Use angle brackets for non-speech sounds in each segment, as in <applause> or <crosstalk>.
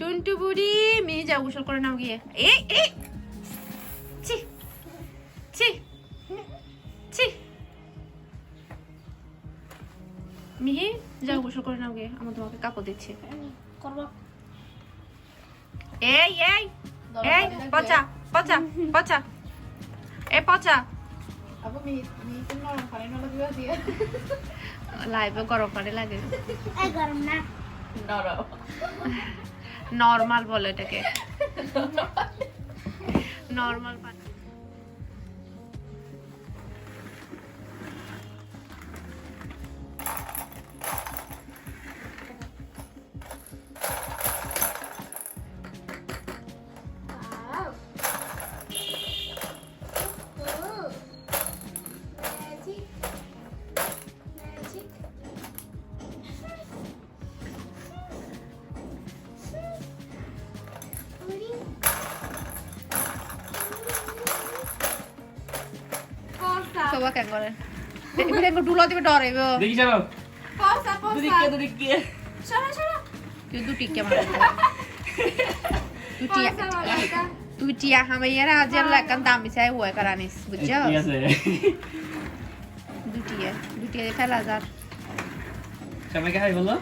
টুনটু বুড়ি মেয়ে যাও গোসল করে নাও গিয়ে। এই এই ছি ছি ছি। মিহি যাও গোসল করে নাও গিয়ে আমার তোমাকে কাপড় দিচ্ছে। করব। এই এই এই পচা পচা পচা। এ পচা। লাইভে গরম পানি লাগে। গরম না। নরম নর্মাল বলে এটাকে। নর্মাল পানি সবা কেন করে? এবারে একটু ডুলো দিবে ডরাইব দেখি চলো। Pausa, pausa. দুদিকে দুদিকে Chora, chora. তুই দুটি কে মারে তুই. তুই টিয়া হামাইয়ারা আজ আর লাগান দামি চাই ওয়ে করানিস বুঝছ? ঠিক আছে। দুটিয়ে দুটিয়ে যার সবাইকে হাই বলো।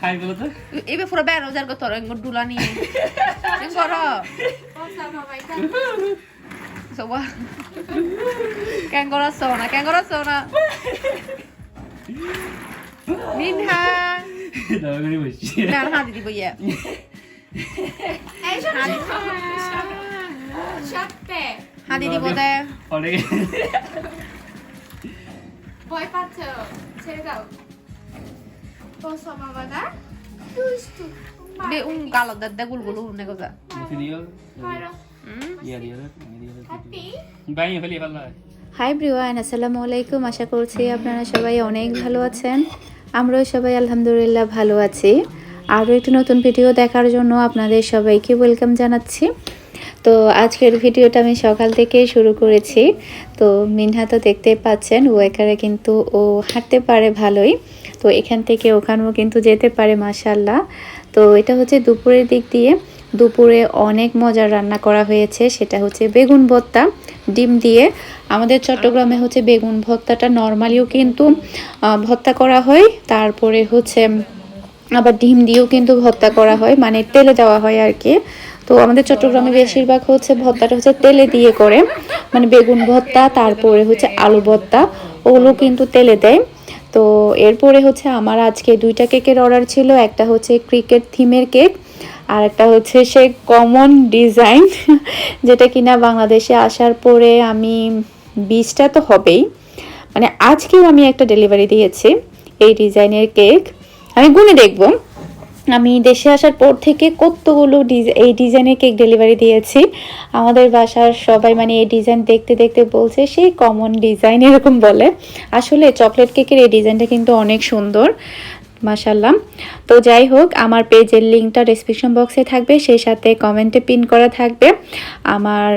হাই বলো তো। এবে পুরো বের রোজার গো তোর ডুলা নিয়ে। <laughs> এঙ্গ Pausa, Malika. সবা কেন কর সোনা কেন কর সোনা মিনহা দাবা করে বসছি না হাতি দিব ইয়া এই শোনো, সত্যি হাতি দিব দে অনেক ভয় পাচ্ছ ছেড়ে দাও Pausa, Malika. Dustu. বে উন un galo দে গুলগুলু নে গজা দিও Claro. হুম দিও Happy. বাই ফেলি ভালো হাই ব্রিওয়ান আসসালামু আলাইকুম আশা করছি আপনারা সবাই অনেক ভালো আছেন আমরাও সবাই আলহামদুলিল্লাহ ভালো আছি আরও একটি নতুন ভিডিও দেখার জন্য আপনাদের সবাইকে ওয়েলকাম জানাচ্ছি তো আজকের ভিডিওটা আমি সকাল থেকে শুরু করেছি। তো মিনহা তো দেখতেই পাচ্ছেন ও এখানে কিন্তু ও হাঁটতে পারে ভালোই। তো এখান থেকে ওখানেও কিন্তু যেতে পারে মাসাল্লাহ তো এটা হচ্ছে দুপুরের দিক দিয়ে। দুপুরে অনেক মজার রান্না করা হয়েছে, সেটা হচ্ছে বেগুন ভর্তা, ডিম দিয়ে। আমাদের চট্টগ্রামে হচ্ছে বেগুন ভর্তাটা নর্মালিও কিন্তু ভর্তা করা হয়। তারপরে হচ্ছে, আবার ডিম দিয়েও কিন্তু ভর্তা করা হয় মানে তেলে দেওয়া হয় আর কি। তো আমাদের চট্টগ্রামে বেশিরভাগ হচ্ছে ভর্তাটা হচ্ছে তেলে দিয়ে করে। মানে বেগুন ভর্তা তারপরে হচ্ছে আলু ভর্তা ওগুলো কিন্তু তেলে দেয়। তো এরপরে হচ্ছে আমার আজকে দুইটা কেকের অর্ডার ছিল, একটা হচ্ছে ক্রিকেট থিমের কেক, আর একটা হচ্ছে সে কমন ডিজাইন, <laughs> যেটা কিনা বাংলাদেশে আসার পরে আমি বিশটা তো হবেই। মানে আজকেও আমি একটা ডেলিভারি দিয়েছি এই ডিজাইনের কেক। আমি গুনে দেখব। আমি দেশে আসার পর থেকে কতগুলো এই ডিজাইনের কেক ডেলিভারি দিয়েছি। আমাদের বাসার সবাই মানে এই ডিজাইন দেখতে দেখতে বলছে সেই কমন ডিজাইন এরকম বলে। আসলে চকলেট কেকের এই ডিজাইনটা কিন্তু অনেক সুন্দর। মাশাল্লাহ তো যাই হোক, আমার পেজের লিঙ্কটা ডিসক্রিপশন বক্সে থাকবে, সেই সাথে কমেন্টে পিন করা থাকবে। আমার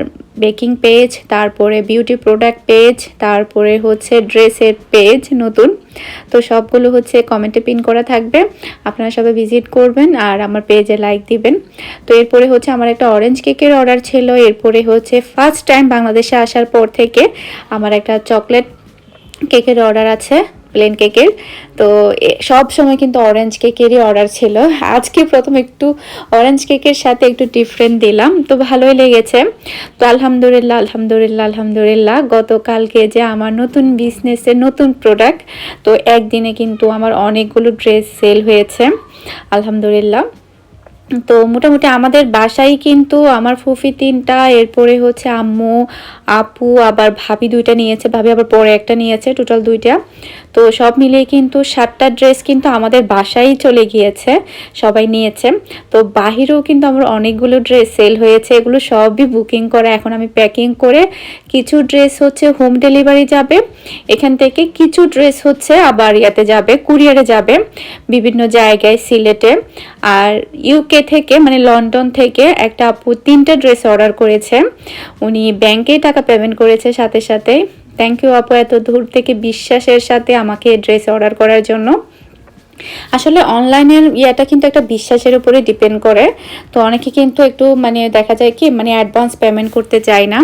বেকিং পেজ তারপরে বিউটি প্রোডাক্ট পেজ তারপরে হচ্ছে ড্রেসের পেজ নতুন। তো সবগুলো হচ্ছে কমেন্টে পিন করা থাকবে। আপনারা সবাই ভিজিট করবেন আর আমার পেজে লাইক দিবেন। তো এরপরে হচ্ছে আমার একটা অরেঞ্জ কেকের অর্ডার ছিল। এরপরে হচ্ছে ফার্স্ট টাইম বাংলাদেশে আসার পর থেকে আমার একটা চকলেট কেকের অর্ডার আছে। প্লেন কেকের তো সব সময় কিন্তু অরেঞ্জ কেকেরই অর্ডার ছিল। আজকে প্রথম একটু অরেঞ্জ কেকের সাথে একটু ডিফারেন্ট দিলাম। তো ভালোই লেগেছে। তো আলহামদুলিল্লাহ আলহামদুলিল্লাহ আলহামদুলিল্লাহ, গতকালকে যে আমার নতুন বিজনেসের নতুন প্রোডাক্ট তো একদিনে কিন্তু আমার অনেকগুলো ড্রেস সেল হয়েছে। আলহামদুলিল্লাহ। তো মোটামুটি আমাদের বাসায় কিন্তু আমার ফুফি তিনটা, এরপরে হচ্ছে আম্মু, আপু, আবার ভাবি দুইটা নিয়েছে, ভাবি আবার পরে একটা নিয়েছে টোটাল দুইটা। তো সব মিলিয়ে কিন্তু সাতটা ড্রেস কিন্তু আমাদের বাসায় চলে গিয়েছে, সবাই নিয়েছে। তো বাহিরেও কিন্তু আমার অনেকগুলো ড্রেস সেল হয়েছে, এগুলো সবই বুকিং করা। এখন আমি প্যাকিং করে কিছু ড্রেস হচ্ছে হোম ডেলিভারি যাবে, এখান থেকে কিছু ড্রেস হচ্ছে আবার ইয়াতে যাবে কুরিয়ারে যাবে, বিভিন্ন জায়গায় সিলেটে। আর ইউকে থেকে মানে লন্ডন থেকে একটা আপু তিনটা ড্রেস অর্ডার করেছে। উনি ব্যাংকেই টাকা পেমেন্ট করেছে সাথে সাথে। থ্যাংক ইউ আপু এত দূর থেকে বিশ্বাসের সাথে আমাকে ড্রেস অর্ডার করার জন্য। আসলে অনলাইনের ইয়েটা কিন্তু একটা বিশ্বাসের উপরে ডিপেন্ড করে। তো অনেকে কিন্তু একটু মানে দেখা যায় কি মানে অ্যাডভান্স পেমেন্ট করতে চায় না।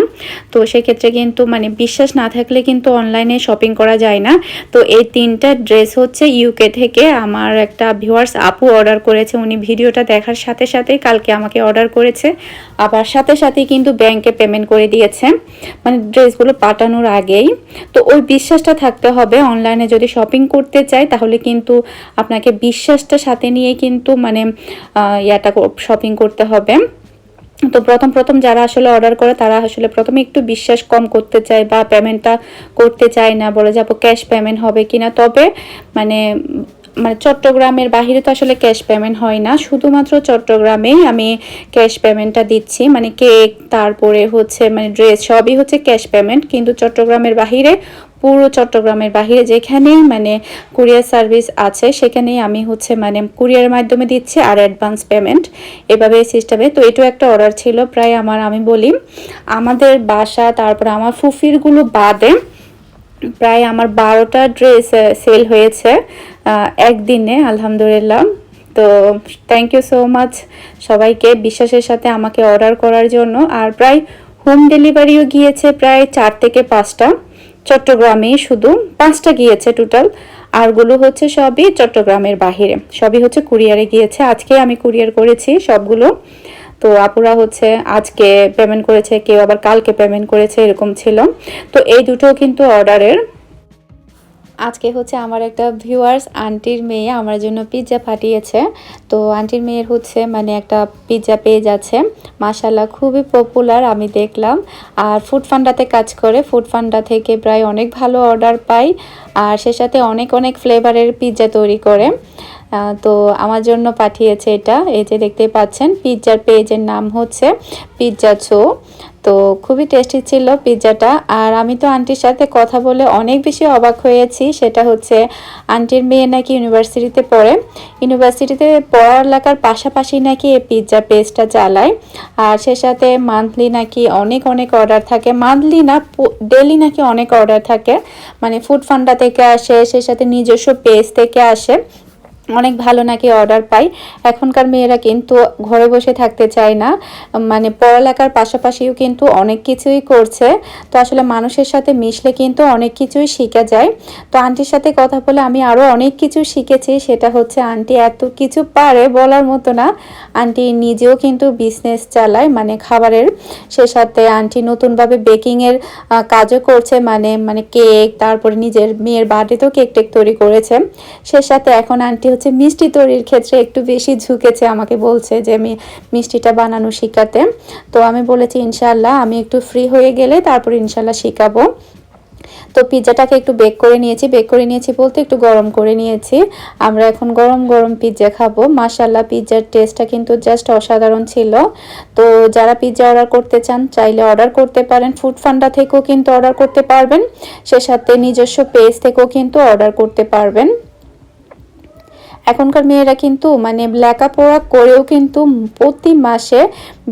তো সেক্ষেত্রে কিন্তু মানে বিশ্বাস না থাকলে কিন্তু অনলাইনে শপিং করা যায় না। তো এই তিনটা ড্রেস হচ্ছে ইউকে থেকে। আমার একটা ভিউয়ার্স আপু অর্ডার করেছে, উনি ভিডিওটা দেখার সাথে সাথেই কালকে আমাকে অর্ডার করেছে। আবার সাথে সাথেই কিন্তু ব্যাংকে পেমেন্ট করে দিয়েছে। মানে ড্রেসগুলো পাঠানোর আগেই। তো ওই বিশ্বাসটা থাকতে হবে অনলাইনে যদি শপিং করতে চাই তাহলে কিন্তু আপনাকে বিশ্বাসটা সাথে নিয়ে কিন্তু মানে ইয়াটা শপিং করতে হবে। তো প্রথম প্রথম যারা আসলে অর্ডার করে, তারা আসলে প্রথমে একটু বিশ্বাস কম করতে চায় বা পেমেন্টটা করতে চায় না, বলে যাব ক্যাশ পেমেন্ট হবে কিনা? তবে মানে মানে চট্টগ্রামের বাইরে তো আসলে ক্যাশ পেমেন্ট হয় না। শুধুমাত্র চট্টগ্রামেই আমি ক্যাশ পেমেন্টটা দিচ্ছি। মানে কেক তারপরে হচ্ছে মানে ড্রেস সবই হচ্ছে ক্যাশ পেমেন্ট কিন্তু চট্টগ্রামের বাইরে পুরো চট্টগ্রামের বাইরে যেখানেই মানে কুরিয়ার সার্ভিস আছে, সেখানেই আমি হচ্ছে মানে কুরিয়ারের মাধ্যমে দিচ্ছি আর অ্যাডভান্স পেমেন্ট এভাবে সিস্টেমে তো এটাও একটা অর্ডার ছিল, প্রায় আমার আমি বলি। আমাদের বাসা, তারপর আমার ফুফিরগুলো বাদে প্রায় আমার বারোটা ড্রেস সেল হয়েছে একদিনে, আলহামদুলিল্লাহ। তো থ্যাংক ইউ সো মাচ সবাইকে বিশ্বাসের সাথে আমাকে অর্ডার করার জন্য। আর প্রায় হোম ডেলিভারিও গিয়েছে প্রায় চার থেকে পাঁচটা। চট্টগ্রামেই শুধু পাঁচটা গিয়েছে টোটাল আরগুলো হচ্ছে সবই চট্টগ্রামের বাহিরে। সবই হচ্ছে কুরিয়ারে গিয়েছে। আজকে আমি কুরিয়ার করেছি সবগুলো। তো আপুরা হচ্ছে আজকে পেমেন্ট করেছে, কেউ আবার কালকে পেমেন্ট করেছে, এরকম ছিল। তো এই দুটো কিন্তু অর্ডারের আজকে হচ্ছে আমার একটা ভিউয়ার্স আন্টির মেয়ে আমার জন্য পিৎজা পাঠিয়েছে। তো আন্টির মেয়ের হচ্ছে মানে একটা পিৎজা পেজ আছে মাশাল্লাহ খুবই পপুলার আমি দেখলাম। আর ফুড ফান্ডাতে কাজ করে ফুড ফান্ডা থেকে প্রায় অনেক ভালো অর্ডার পাই। আর সে সাথে অনেক অনেক ফ্লেভারের পিৎজা তৈরি করে। তো আমার জন্য পাঠিয়েছে এটা। এই যে দেখতে পাচ্ছেন, পিৎজার পেজের নাম হচ্ছে পিৎজা চো। তো খুবই টেস্টি ছিল পিৎজাটা। আর আমি তো আন্টির সাথে কথা বলে অনেক বেশি অবাক হয়েছি। সেটা হচ্ছে আন্টির মেয়ে নাকি ইউনিভার্সিটিতে পড়ে। ইউনিভার্সিটিতে পড়ালেখার পাশাপাশি নাকি এই পিৎজা পেজটা চালায়। আর সে সাথে মান্থলি নাকি অনেক অনেক অর্ডার থাকে। মান্থলি না ডেলি নাকি অনেক অর্ডার থাকে। মানে ফুড ফান্ডা থেকে আসে, সে সাথে নিজস্ব পেজ থেকে আসে। অনেক ভালো নাকি অর্ডার পাই। এখনকার মেয়েরা কিন্তু ঘরে বসে থাকতে চায় না। মানে পড়ালেখার পাশাপাশিও কিন্তু অনেক কিছুই করছে। তো আসলে মানুষের সাথে মিশলে কিন্তু অনেক কিছুই শেখা যায়। তো আন্টির সাথে কথা বলে আমি আরও অনেক কিছু শিখেছি। সেটা হচ্ছে আন্টি এত কিছু পারে বলার মতো না। আন্টি নিজেও কিন্তু বিজনেস চালায় মানে খাবারের। সে সাথে আন্টি নতুনভাবে বেকিংয়ের কাজও করছে। মানে মানে কেক তারপরে নিজের মেয়ের বার্থডেতেও কেক টেক তৈরি করেছে। সে সাথে এখন আন্টি হচ্ছে মিষ্টি তৈরির ক্ষেত্রে একটু বেশি ঝুঁকেছে, আমাকে বলছে যে আমি মিষ্টিটা বানানো শেখাতে। তো আমি বলেছি ইনশাল্লাহ আমি একটু ফ্রি হয়ে গেলে তারপর ইনশাল্লাহ শেখাবো। তো পিৎজাটাকে একটু বেক করে নিয়েছি। বেক করে নিয়েছি বলতে একটু গরম করে নিয়েছি। আমরা এখন গরম গরম পিৎজা খাব। মাশাল্লাহ পিৎজার টেস্টটা কিন্তু জাস্ট অসাধারণ ছিল। তো যারা পিৎজা অর্ডার করতে চান, চাইলে অর্ডার করতে পারেন। ফুড ফান্ডা থেকেও কিন্তু অর্ডার করতে পারবেন। সে সাথে নিজস্ব পেজ থেকেও কিন্তু অর্ডার করতে পারবেন। এখনকার মেয়েরা কিন্তু মানে লেখাপড়া করেও কিন্তু প্রতি মাসে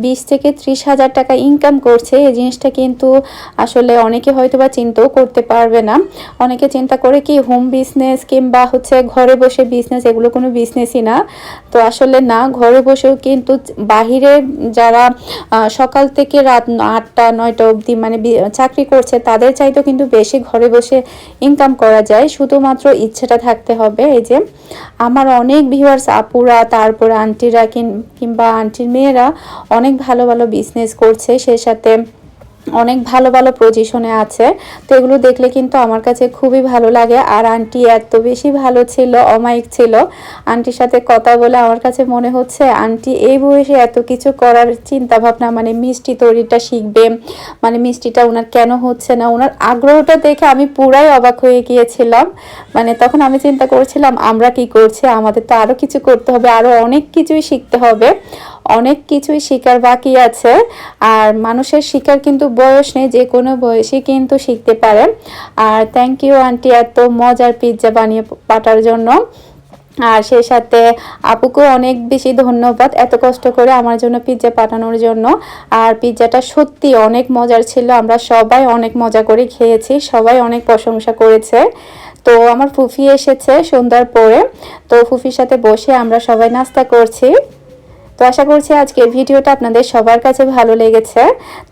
বিশ থেকে ত্রিশ হাজার টাকা ইনকাম করছে। এই জিনিসটা কিন্তু আসলে অনেকে হয়তো বা চিন্তাও করতে পারবে না। অনেকে চিন্তা করে কি হোম বিজনেস কিংবা হচ্ছে ঘরে বসে বিজনেস এগুলো কোনো বিজনেসই না। তো আসলে না, ঘরে বসেও কিন্তু বাহিরে যারা সকাল থেকে রাত আটটা, নয়টা অবধি মানে চাকরি করছে, তাদের চাইতেও কিন্তু বেশি ঘরে বসে ইনকাম করা যায়। শুধুমাত্র ইচ্ছেটা থাকতে হবে। এই যে আমার অনেক ভিউয়ার্স আপুরা, তারপর আন্টিরা কিংবা আন্টির মেয়েরা অনেক ভালো ভালো বিজনেস করছে, সে সাথে অনেক ভালো ভালো পজিশনে আছে। তো এগুলো দেখলে কিন্তু আমার কাছে খুবই ভালো লাগে। আর আন্টি এত বেশি ভালো ছিল, অমায়িক ছিল। আন্টির সাথে কথা বলে আমার কাছে মনে হচ্ছে আন্টি এই বয়সে এত কিছু করার চিন্তা ভাবনা মানে মিষ্টি তৈরিটা শিখবে মানে মিষ্টিটা ওনার কেন হচ্ছে না? ওনার আগ্রহটা দেখে আমি পুরাই অবাক হয়ে গিয়েছিলাম। মানে তখন আমি চিন্তা করছিলাম, আমরা কি করছি? আমাদের তো আরও কিছু করতে হবে আরও অনেক কিছুই শিখতে হবে। অনেক কিছুই শেখার বাকি আছে। আর মানুষের শিখার কিন্তু বয়স নেই, যে কোনো বয়সে কিন্তু শিখতে পারে। আর থ্যাংক ইউ আন্টি এত মজার পিৎজা বানিয়ে পাঠার জন্য। আর সেই সাথে আপুকেও অনেক বেশি ধন্যবাদ এত কষ্ট করে আমার জন্য পিৎজা পাঠানোর জন্য। আর পিৎজাটা সত্যি অনেক মজার ছিল, আমরা সবাই অনেক মজা করে খেয়েছি, সবাই অনেক প্রশংসা করেছে। তো আমার ফুফি এসেছে সন্ধ্যার পরে, তো ফুফির সাথে বসে আমরা সবাই নাস্তা করছি। তো আশা করছি আজকের ভিডিওটা আপনাদের সবার কাছে ভালো লেগেছে।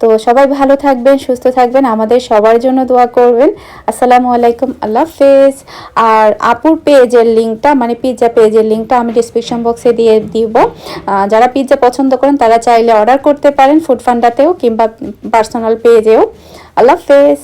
তো সবাই ভালো থাকবেন, সুস্থ থাকবেন, আমাদের সবার জন্য দোয়া করবেন। আসসালামু আলাইকুম, আল্লাহ হাফেজ। আর আপুর পেজের লিঙ্কটা মানে পিৎজা পেজের লিঙ্কটা আমি ডিসক্রিপশন বক্সে দিয়ে দিব। যারা পিৎজা পছন্দ করেন, তারা চাইলে অর্ডার করতে পারেন ফুড ফান্ডাতেও কিংবা পার্সোনাল পেজেও আল্লাহ হাফেজ।